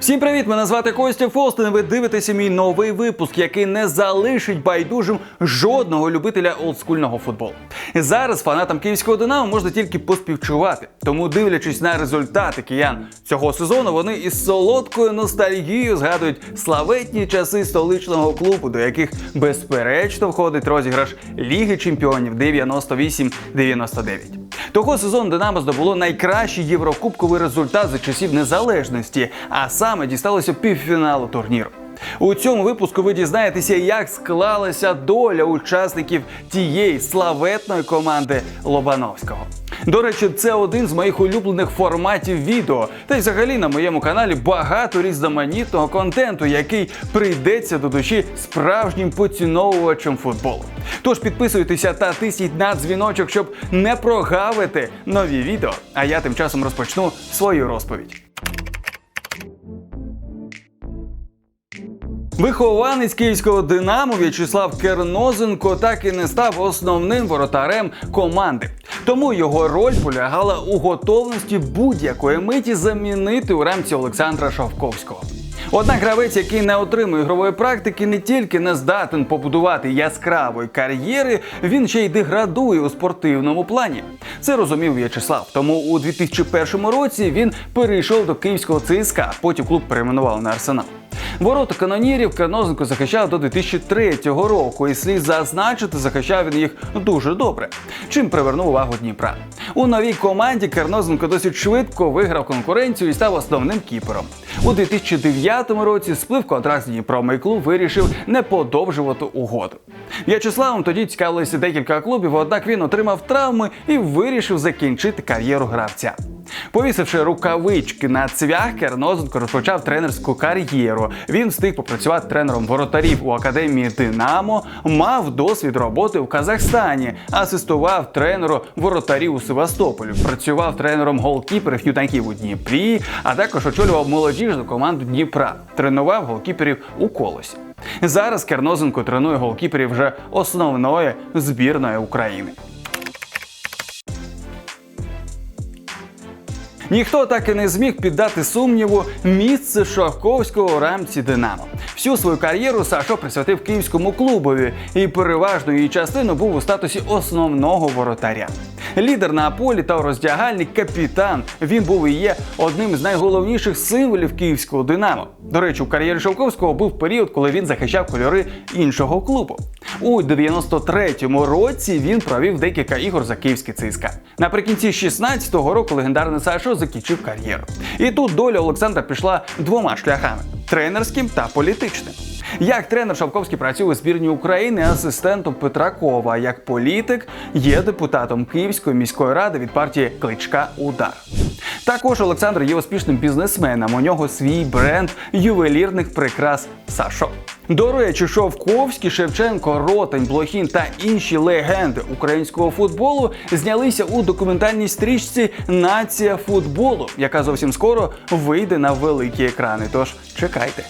Всім привіт! Мене звати Костя Фостин. Ви дивитеся мій новий випуск, який не залишить байдужим жодного любителя олдскульного футболу. Зараз фанатам київського Динамо можна тільки поспівчувати. Тому, дивлячись на результати киян цього сезону, вони із солодкою ностальгією згадують славетні часи столичного клубу, до яких безперечно входить розіграш Ліги Чемпіонів 98-99. Того сезону Динамо здобуло найкращий єврокубковий результат за часів незалежності, а саме дісталося півфіналу турніру. У цьому випуску ви дізнаєтеся, як склалася доля учасників тієї славетної команди Лобановського. До речі, це один з моїх улюблених форматів відео. Та й взагалі на моєму каналі багато різноманітного контенту, який прийдеться до душі справжнім поціновувачем футболу. Тож підписуйтеся та тисніть на дзвіночок, щоб не прогавити нові відео. А я тим часом розпочну свою розповідь. Вихованець київського Динамо В'ячеслав Кернозенко так і не став основним воротарем команди. Тому його роль полягала у готовності будь-якої миті замінити у рамці Олександра Шовковського. Однак гравець, який не отримує ігрової практики, не тільки не здатен побудувати яскравої кар'єри, він ще й деградує у спортивному плані. Це розумів В'ячеслав. Тому у 2001 році він перейшов до київського ЦСКА, потім клуб перейменували на Арсенал. Ворота канонірів Карнозенко захищав до 2003 року, і слід зазначити, захищав він їх дуже добре, чим привернув увагу Дніпра. У новій команді Карнозенко досить швидко виграв конкуренцію і став основним кіпером. У 2009 році сплив контракт з Дніпром і клуб вирішив не подовжувати угоду. В'ячеславом тоді цікавилися декілька клубів, однак він отримав травми і вирішив закінчити кар'єру гравця. Повісивши рукавички на цвях, Кернозенко розпочав тренерську кар'єру. Він встиг попрацювати тренером воротарів у академії Динамо, мав досвід роботи в Казахстані, асистував тренеру воротарів у Севастополі, працював тренером голкіперів юнаків у Дніпрі, а також очолював молодіжну команду Дніпра, тренував голкіперів у колосі. Зараз Кернозенко тренує голкіперів вже основної збірної України. Ніхто так і не зміг піддати сумніву місце Шовковського у рамці Динамо. Всю свою кар'єру Сашо присвятив київському клубові і переважну її частину був у статусі основного воротаря. Лідер на полі та роздягальний капітан. Він був і є одним з найголовніших символів київського Динамо. До речі, у кар'єрі Шовковського був період, коли він захищав кольори іншого клубу. У 93-му році він провів декілька ігор за київський ЦСКА. Наприкінці 16-го року легендарний Сашо закінчив кар'єру. І тут доля Олександра пішла двома шляхами тренерським та політичним. Як тренер Шавковський працює у збірні України асистентом Петра Кова, як політик є депутатом Київської міської ради від партії Кличка Удар. Також Олександр є успішним бізнесменом. У нього свій бренд ювелірних прикрас Сашо. До речі, Шовковський, Шевченко, Ротень, Блохін та інші легенди українського футболу знялися у документальній стрічці Нація футболу, яка зовсім скоро вийде на великі екрани. Тож чекайте.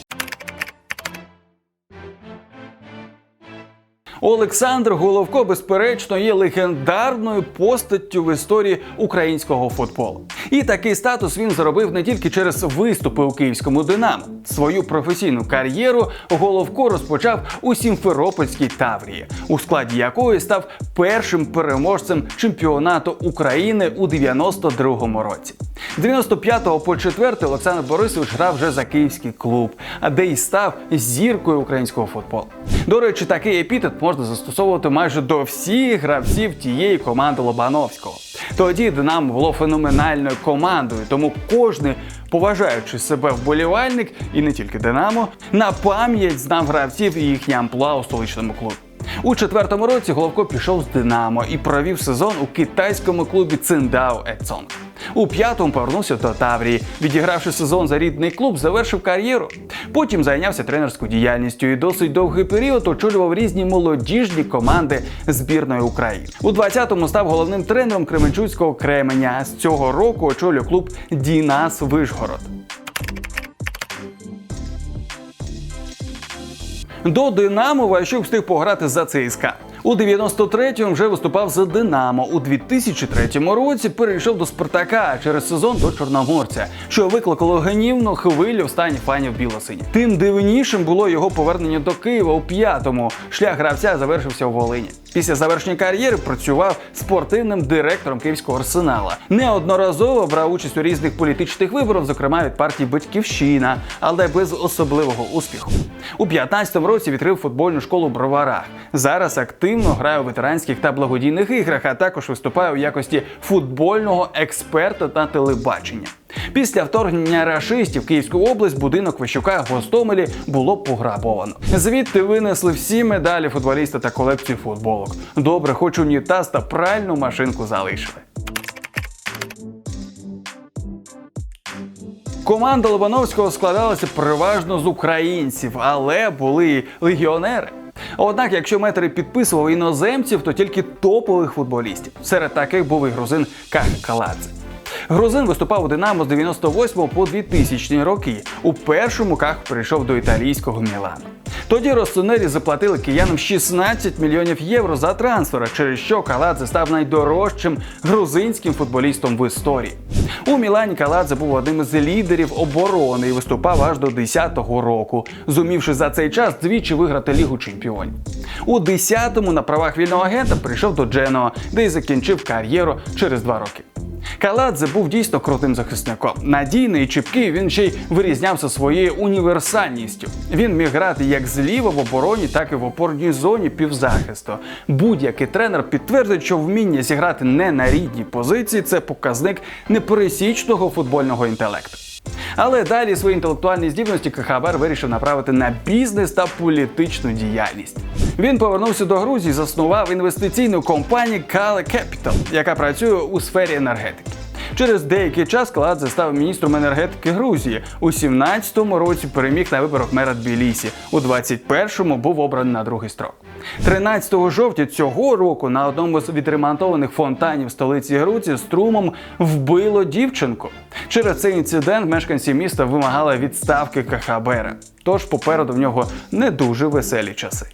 Олександр Головко, безперечно, є легендарною постаттю в історії українського футболу. І такий статус він заробив не тільки через виступи у київському Динамо. Свою професійну кар'єру Головко розпочав у Сімферопольській Таврії, у складі якої став першим переможцем чемпіонату України у 92-му році. З 95 по 4 Олександр Борисович грав вже за київський клуб, а де й став зіркою українського футболу. До речі, такий епітет можна застосовувати майже до всіх гравців тієї команди Лобановського. Тоді Динамо було феноменальною командою, тому кожний, поважаючи себе вболівальник, і не тільки Динамо, на пам'ять знав гравців і їхні амплуа у столичному клубі. У четвертому році Головко пішов з Динамо і провів сезон у китайському клубі Циндао Ецонг. У п'ятому повернувся до Таврії, відігравши сезон за рідний клуб, завершив кар'єру. Потім зайнявся тренерською діяльністю і досить довгий період очолював різні молодіжні команди збірної України. У 20-му став головним тренером Кременчуцького Кременя. З цього року очолює клуб Дінас Вишгород. До Динамо Ващук встиг пограти за ЦСКА. У 93-му вже виступав за Динамо. У 2003 році перейшов до Спартака через сезон до Чорноморця, що викликало гнівну хвилю в стані фанів білосині. Тим дивнішим було його повернення до Києва у п'ятому. Шлях гравця завершився у Волині. Після завершення кар'єри працював спортивним директором київського арсенала. Неодноразово брав участь у різних політичних виборах, зокрема від партії Батьківщина, але без особливого успіху. У 15-му році відкрив футбольну школу в Броварах. Зараз активно грає у ветеранських та благодійних іграх, а також виступає у якості футбольного експерта та телебачення. Після вторгнення рашистів Київську область будинок Вищука в Гостомелі було пограбовано. Звідти винесли всі медалі футболіста та колекцію футболок. Добре, хоч унітаз та пральну машинку залишили. Команда Лобановського складалася переважно з українців, але були легіонери. Однак, якщо метри підписував іноземців, то тільки топових футболістів. Серед таких був і грузин Ках Каладзе. Грузин виступав у Динамо з 98 по 2000 роки. У першому Ках перейшов до італійського Мілану. Тоді Росонері заплатили киянам 16 мільйонів євро за трансфер, через що Каладзе став найдорожчим грузинським футболістом в історії. У Мілані Каладзе був одним із лідерів оборони і виступав аж до 10-го року, зумівши за цей час двічі виграти Лігу чемпіонів. У 10-му на правах вільного агента прийшов до Дженоа, де й закінчив кар'єру через два роки. Каладзе був дійсно крутим захисником. Надійний і чіпкий він ще й вирізнявся своєю універсальністю. Він міг грати як зліва в обороні, так і в опорній зоні півзахисту. Будь-який тренер підтвердить, що вміння зіграти не на рідній позиції це показник непересічного футбольного інтелекту. Але далі свої інтелектуальні здібності Кахабар вирішив направити на бізнес та політичну діяльність. Він повернувся до Грузії, заснував інвестиційну компанію Kale Capital, яка працює у сфері енергетики. Через деякий час Каладзе став міністром енергетики Грузії. У 17-му році переміг на виборах мера Тбілісі. У 21-му був обраний на другий строк. 13 жовтня цього року на одному з відремонтованих фонтанів столиці Грузії струмом вбило дівчинку. Через цей інцидент мешканці міста вимагали відставки Кахабера. Тож попереду в нього не дуже веселі часи.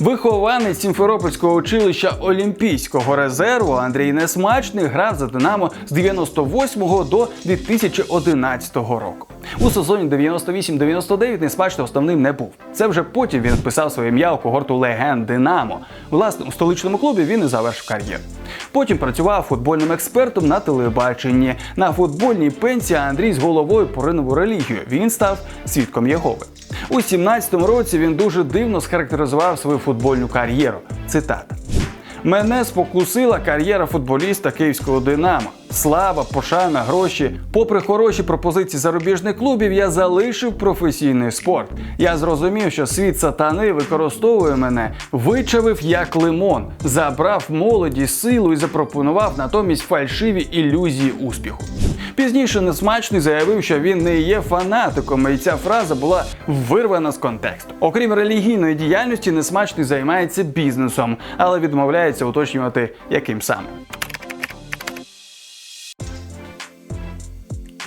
Вихованець Сімферопольського училища Олімпійського резерву Андрій Несмачний грав за Динамо з 98 до 2011 року. У сезоні 98-99 Несмачний основним не був. Це вже потім він вписав своє ім'я у когорту легенд Динамо. Власне, у столичному клубі він і завершив кар'єру. Потім працював футбольним експертом на телебаченні. На футбольній пенсії Андрій з головою поринув у релігію. Він став свідком Єгови. У 17-му році він дуже дивно схарактеризував свою футбольну кар'єру. Цитата. Мене спокусила кар'єра футболіста київського Динамо. Слава, пошана, гроші. Попри хороші пропозиції зарубіжних клубів, я залишив професійний спорт. Я зрозумів, що світ сатани використовує мене, вичавив як лимон, забрав молодість, силу і запропонував натомість фальшиві ілюзії успіху. Пізніше несмачний заявив, що він не є фанатиком, і ця фраза була вирвана з контексту. Окрім релігійної діяльності, несмачний займається бізнесом, але відмовляється уточнювати, яким саме.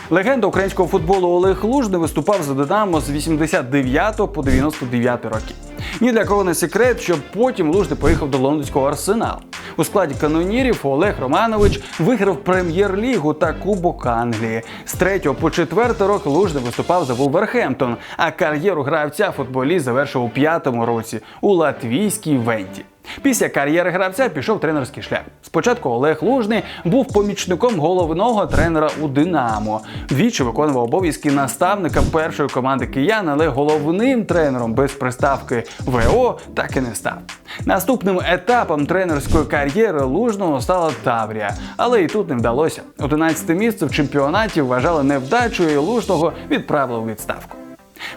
Легенда українського футболу Олег Лужний виступав за Динамо з 89 по 99 роки. Ні для кого не секрет, що потім Лужний поїхав до лондонського арсеналу. У складі канонірів Олег Романович виграв прем'єр-лігу та Кубок Англії. З 3 по 4 рок Лужний виступав за Вулверхемптон, а кар'єру гравця футболіст завершив у п'ятому році у латвійській Венті. Після кар'єри гравця пішов тренерський шлях. Спочатку Олег Лужний був помічником головного тренера у Динамо. Двічі виконував обов'язки наставника першої команди киян, але головним тренером без приставки ВО так і не став. Наступним етапом тренерської кар'єри Лужного стала Таврія, але і тут не вдалося. 11 місце в чемпіонаті вважали невдачою і Лужного відправили у відставку.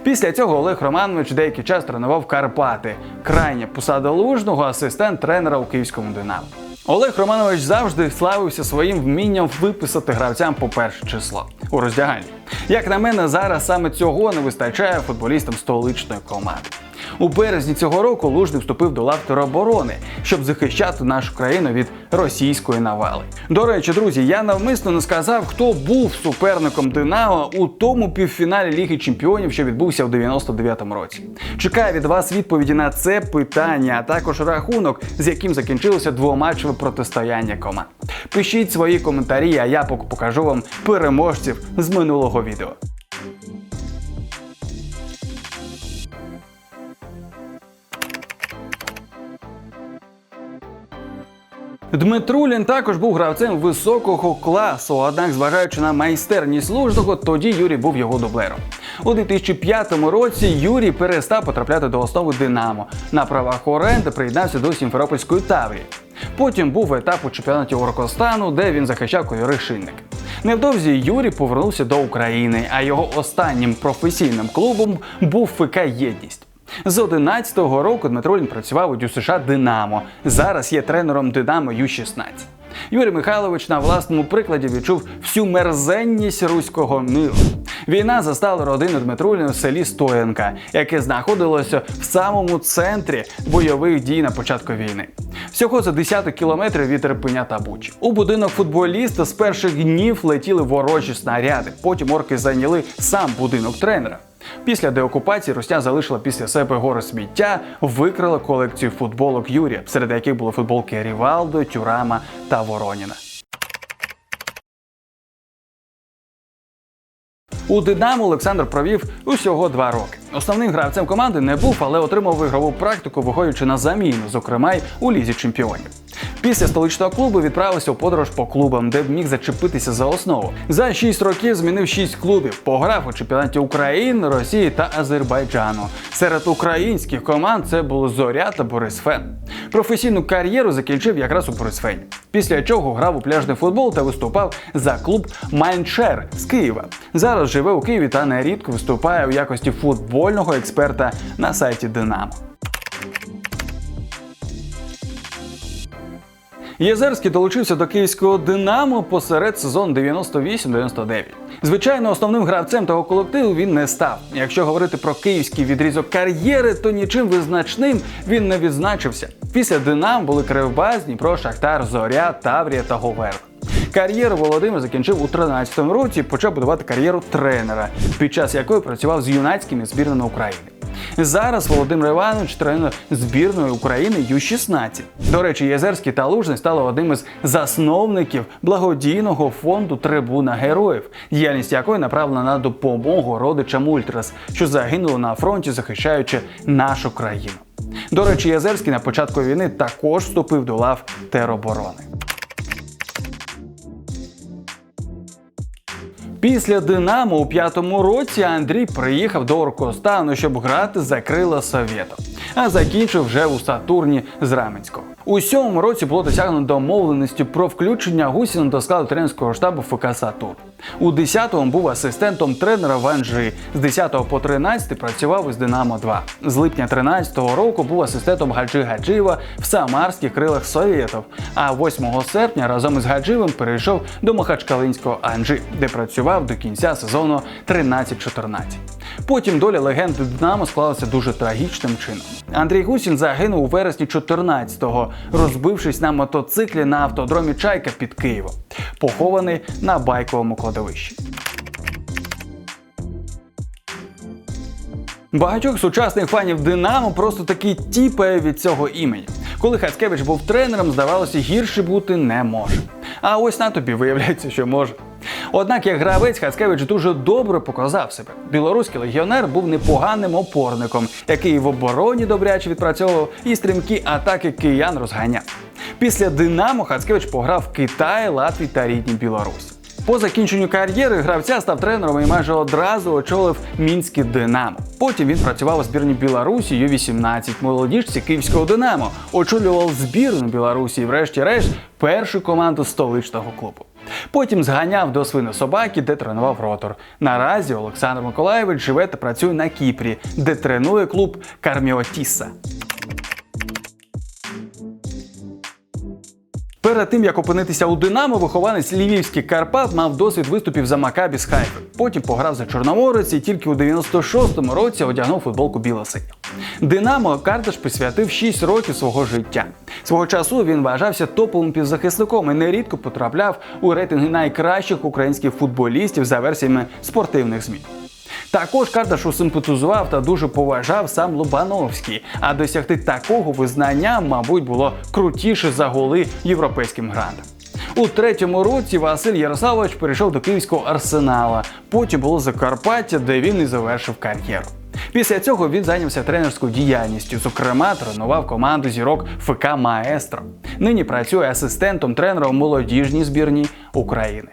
Після цього Олег Романович деякий час тренував Карпати. Крайня посада лужного асистент тренера у київському Динамо. Олег Романович завжди славився своїм вмінням виписати гравцям по перше число у роздягальні. Як на мене, зараз саме цього не вистачає футболістам столичної команди. У березні цього року Лужний вступив до лав тероборони, щоб захищати нашу країну від російської навали. До речі, друзі, я навмисно не сказав, хто був суперником Динамо у тому півфіналі Ліги Чемпіонів, що відбувся в 99-му році. Чекаю від вас відповіді на це питання, а також рахунок, з яким закінчилося двоматчеве протистояння команд. Пишіть свої коментарі, а я покажу вам переможців з минулого відео. Дмитрулін також був гравцем високого класу, однак, зважаючи на майстерність лужного, тоді Юрій був його дублером. У 2005 році Юрій перестав потрапляти до основи Динамо. На правах оренди приєднався до Сімферопольської Таврії. Потім був етап у чемпіонаті Оркостану, де він захищав кольори. Невдовзі Юрій повернувся до України, а його останнім професійним клубом був ФК Єдність. З 11-го року Дмитролін працював у ДЮСШ Динамо. Зараз є тренером Динамо Ю-16. Юрій Михайлович на власному прикладі відчув всю мерзенність руського миру. Війна застала родину Дмитруліна в селі Стоянка, яке знаходилося в самому центрі бойових дій на початку війни. Всього за десяток кілометрів від Ірпеня та Бучі. У будинок футболіста з перших днів летіли ворожі снаряди. Потім орки зайняли сам будинок тренера. Після деокупації Русня залишила після себе гори сміття, викрила колекцію футболок Юрія, серед яких були футболки Рівалдо, Тюрама та Вороніна. У Динамо Олександр провів усього два роки. Основним гравцем команди не був, але отримав ігрову практику, виходячи на заміну, зокрема й у лізі чемпіонів. Після столичного клубу відправився у подорож по клубам, де міг зачепитися за основу. За 6 років змінив 6 клубів. Пограв у чемпіонаті України, Росії та Азербайджану. Серед українських команд це були Зоря та Борисфен. Професійну кар'єру закінчив якраз у Борисфені. Після чого грав у пляжний футбол та виступав за клуб Майншер з Києва. Зараз живе у Києві та нерідко виступає у якості футбольного експерта на сайті Динамо. Єзерський долучився до київського Динамо посеред сезону 98-99. Звичайно, основним гравцем того колективу він не став. Якщо говорити про київський відрізок кар'єри, то нічим визначним він не відзначився. Після Динам були Кривбас, Дніпро, Шахтар, Зоря, Таврія та Говерк. Кар'єру Володимир закінчив у 13-му році і почав будувати кар'єру тренера, під час якої працював з юнацькими збірними України. Зараз Володимир Іванович тренер збірної України Ю-16. До речі, Єзерський та Лужний стали одним із засновників благодійного фонду Трибуна Героїв, діяльність якої направлена на допомогу родичам Ультрас, що загинули на фронті, захищаючи нашу країну. До речі, Єзерський на початку війни також вступив до лав тероборони. Після Динамо у п'ятому році Андрій приїхав до Оркостану, щоб грати за крила Совєту, а закінчив вже у Сатурні з Раменського. У сьомому році було досягнено домовленості про включення Гусіна до складу тренерського штабу ФК Сатурн. У 10-му був асистентом тренера в Анжи. З 10 по 13 працював із Динамо 2. З липня 13-го року був асистентом Гаджи Гаджиєва в Самарських крилах Совєтов. А 8 серпня разом із Гаджиєвим перейшов до Махачкалинського Анжи, де працював до кінця сезону 13-14. Потім доля легенди Динамо склалася дуже трагічним чином. Андрій Гусін загинув у вересні 14-го, розбившись на мотоциклі на автодромі Чайка під Києвом, похований на байковому кладовищі. Багатьох сучасних фанів Динамо просто таки тіпає від цього імені. Коли Хацкевич був тренером, здавалося, гірше бути не може. А ось на тобі виявляється, що може. Однак, як гравець, Хацкевич дуже добре показав себе. Білоруський легіонер був непоганим опорником, який в обороні добряче відпрацьовував і стрімкі атаки киян розганяв. Після Динамо Хацкевич пограв в Китаї, Латвії та рідній Білорусі. По закінченню кар'єри гравця став тренером і майже одразу очолив мінське Динамо. Потім він працював у збірні Білорусі Ю-18, молодіжці Київського Динамо, очолював збірну Білорусі і, врешті-решт, першу команду столичного клубу. Потім зганяв до свинособаки, де тренував ротор. Наразі Олександр Миколаєвич живе та працює на Кіпрі, де тренує клуб Карміотіса. Перед тим як опинитися у Динамо, вихованець львівських Карпат мав досвід виступів за Макабі з Хайфи. Потім пограв за Чорноморець і тільки у 96-му році одягнув футболку біло-синю. Динамо Карташ присвятив 6 років свого життя. Свого часу він вважався топовим півзахисником і нерідко потрапляв у рейтинги найкращих українських футболістів за версіями спортивних ЗМІ. Також Кардашу симпатизував та дуже поважав сам Лобановський, а досягти такого визнання, мабуть, було крутіше за голи європейським грандам. У третьому році Василь Ярославович перейшов до київського арсенала. Потім було Закарпаття, де він і завершив кар'єру. Після цього він зайнявся тренерською діяльністю. Зокрема, тренував команду зірок ФК Маестро. Нині працює асистентом тренера у молодіжній збірній України.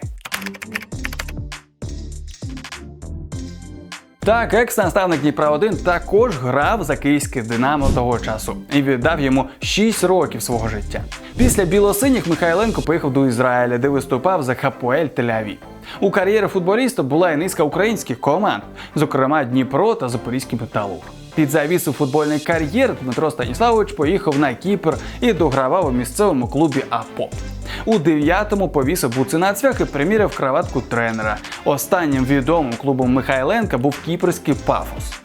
Так, екс-наставник Дніпра 1 також грав за київське Динамо того часу і віддав йому 6 років свого життя. Після білосиніх Михайленко поїхав до Ізраїля, де виступав за Хапуель Тель-Авів. У кар'єрі футболіста була і низка українських команд, зокрема Дніпро та Запорізький металург. Під завісу футбольної кар'єри Дмитро Станіславович поїхав на Кіпр і догравав у місцевому клубі АПО. У дев'ятому повісив буцина цвях і приміряв краватку тренера. Останнім відомим клубом Михайленка був кіпрський пафос.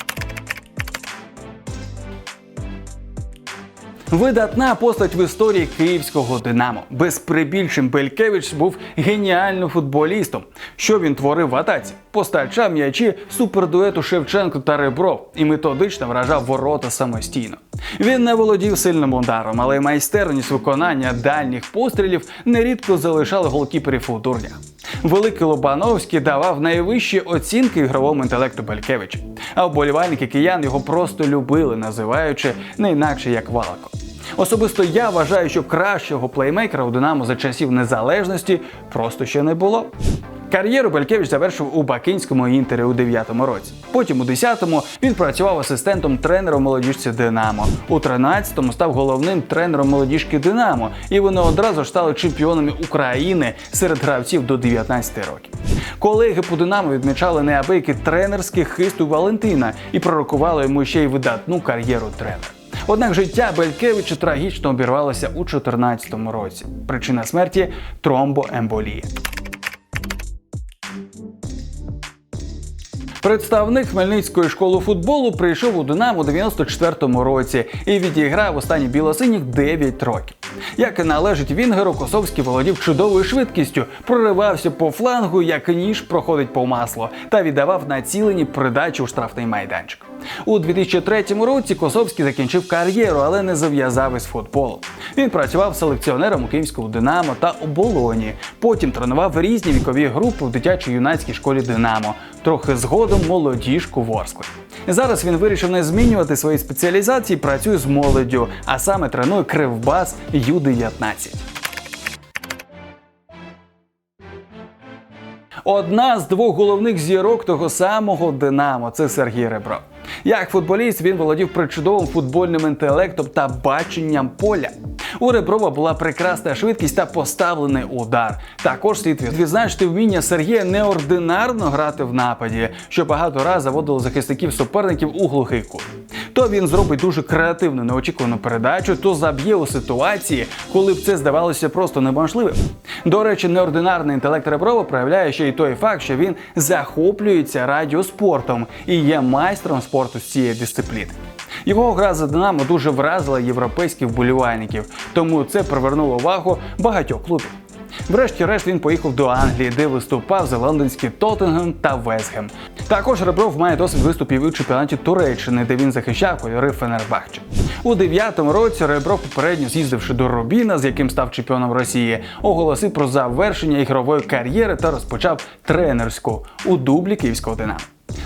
Видатна постать в історії київського Динамо. Без прибільшень Белькевич був геніальним футболістом. Що він творив в атаці? Постачав м'ячі супердуету Шевченко та Ребров і методично вражав ворота самостійно. Він не володів сильним ударом, але майстерність виконання дальніх пострілів нерідко залишали голкіперів у дурнях. Великий Лобановський давав найвищі оцінки ігровому інтелекту Белькевича, а вболівальники киян його просто любили, називаючи не інакше як Валко. Особисто я вважаю, що кращого плеймейкера у Динамо за часів незалежності просто ще не було. Кар'єру Белькевич завершив у Бакинському інтері у 9-му році. Потім у 10-му він працював асистентом тренера молодіжці Динамо. У 13-му став головним тренером молодіжки Динамо, і вони одразу ж стали чемпіонами України серед гравців до 19 років. Колеги по Динамо відмічали неабиякий тренерський хист у Валентина і пророкували йому ще й видатну кар'єру тренера. Однак життя Белькевича трагічно обірвалося у 2014 році. Причина смерті тромбоемболія. Представник Хмельницької школи футболу прийшов у Динамо у 94-му році і відіграв останні білосиніх 9 років. Як і належить Вінгеру, Косовський володів чудовою швидкістю, проривався по флангу, як ніж проходить по маслу, та віддавав націлені передачі у штрафний майданчик. У 2003 році Косовський закінчив кар'єру, але не зав'язав із футболом. Він працював селекціонером у Київському Динамо та оболоні. Потім тренував різні вікові групи в дитячо-юнацькій школі Динамо. Трохи згодом молодіжку Ворскли. Зараз він вирішив не змінювати свої спеціалізації, працює з молоддю, а саме тренує Кривбас Ю-19. Одна з двох головних зірок того самого Динамо це Сергій Ребров. Як футболіст він володів причудовим футбольним інтелектом та баченням поля. У Реброва була прекрасна швидкість та поставлений удар. Також слід відзначити вміння Сергія неординарно грати в нападі, що багато разів заводило захисників суперників у глухий кут. То він зробить дуже креативну неочікувану передачу, то заб'є у ситуації, коли б це здавалося просто неможливим. До речі, неординарний інтелект Реброва проявляє ще й той факт, що він захоплюється радіоспортом і є майстром спорту з цієї дисципліни. Його гра за Динамо дуже вразила європейських вболівальників, тому це привернуло увагу багатьох клубів. Врешті-решт він поїхав до Англії, де виступав за лондонський Тоттенгем та Вестгем. Також Ребров має досвід виступів у чемпіонаті Туреччини, де він захищав кольори Фенербахче. У дев'ятому році Ребров, попередньо з'їздивши до Рубіна, з яким став чемпіоном Росії, оголосив про завершення ігрової кар'єри та розпочав тренерську у дублі київського Динамо.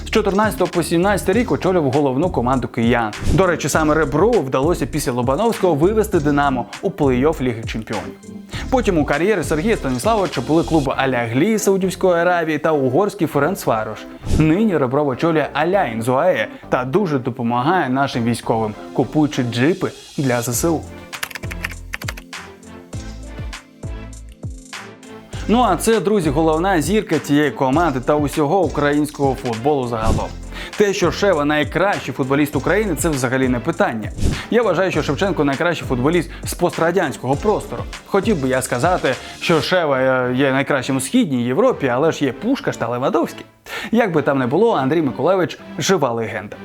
З 14 по 17 рік очолював головну команду киян. До речі, саме Реброву вдалося після Лобановського вивести Динамо у плей-офф Ліги Чемпіонів. Потім у кар'єрі Сергія Станіславовича були клуби Аляглі Саудівської Аравії та угорський Ференцварош. Нині Ребров очолює Аля Інзуає та дуже допомагає нашим військовим, купуючи джипи для ЗСУ. Ну а це, друзі, головна зірка цієї команди та усього українського футболу загалом. Те, що Шева найкращий футболіст України, це взагалі не питання. Я вважаю, що Шевченко найкращий футболіст з пострадянського простору. Хотів би я сказати, що Шева е, є найкращим у східній Європі, але ж є Пушкаш та Левадовський. Як би там не було, Андрій Миколевич жива легенда.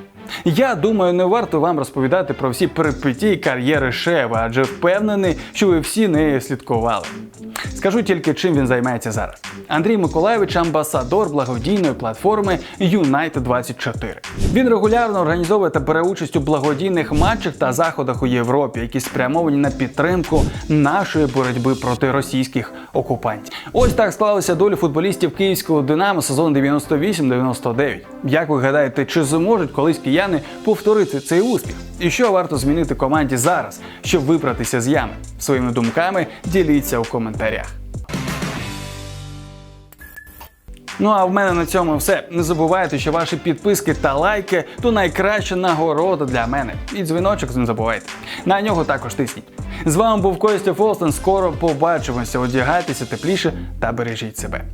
Я думаю, не варто вам розповідати про всі перипетії кар'єри Шева, адже впевнений, що ви всі нею слідкували. Скажу тільки, чим він займається зараз. Андрій Миколаєвич амбасадор благодійної платформи United 24 Він регулярно організовує та бере участь у благодійних матчах та заходах у Європі, які спрямовані на підтримку нашої боротьби проти російських окупантів. Ось так склалися долі футболістів київського Динамо сезон 98-99. Як ви гадаєте, чи зможуть колись кияни повторити цей успіх? І що варто змінити команді зараз, щоб вибратися з ями? Своїми думками діліться у коментарях. Ну а в мене на цьому все. Не забувайте, що ваші підписки та лайки то найкраща нагорода для мене. І дзвіночок не забувайте. На нього також тисніть. З вами був Костя Фолстен. Скоро побачимося. Одягайтеся тепліше та бережіть себе.